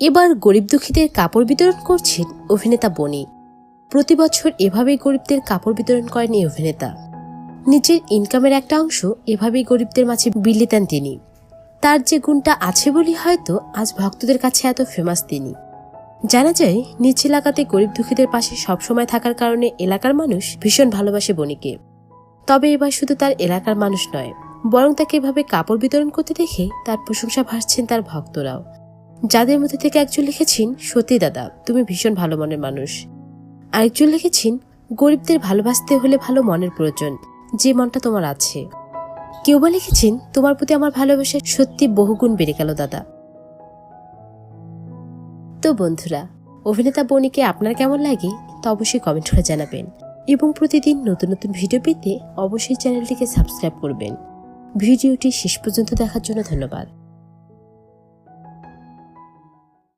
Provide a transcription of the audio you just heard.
এবার গরিব দুঃখীদের কাপড় বিতরণ করছেন অভিনেতা বনি। প্রতি বছর এভাবেই গরিবদের কাপড় বিতরণ করেন এই অভিনেতা। নিজের ইনকামের একটা অংশ এভাবেই গরিবদের মাঝে বিলিয়ে দেন তিনি। তার যে গুণটা আছে বলি হয়তো আজ ভক্তদের কাছে এত ফেমাস তিনি। জানা যায়, নিজ এলাকাতে গরিব দুঃখীদের পাশে সবসময় থাকার কারণে এলাকার মানুষ ভীষণ ভালোবাসে বনিকে। তবে এবার শুধু তার এলাকার মানুষ নয়, বরং তাকে এভাবে কাপড় বিতরণ করতে দেখে তার প্রশংসা ভাসছেন তার ভক্তরাও। যাদের মধ্যে থেকে একজন লিখেছেন, সত্যি দাদা, তুমি ভীষণ ভালো মনের মানুষ। আরেকজন লিখেছেন, গরিবদের ভালোবাসতে হলে ভালো মনের প্রয়োজন, যে মনটা তোমার আছে। কেউ বা লিখেছেন, তোমার প্রতি আমার ভালোবাসা সত্যি বহুগুণ বেড়ে গেল, দাদা। তো বন্ধুরা, অভিনেতা বনিকে আপনার কেমন লাগে, তা অবশ্যই কমেন্ট করে জানাবেন। এবং প্রতিদিন নতুন নতুন ভিডিও পেতে অবশ্যই চ্যানেলটিকে সাবস্ক্রাইব করবেন। ভিডিওটি শেষ পর্যন্ত দেখার জন্য ধন্যবাদ।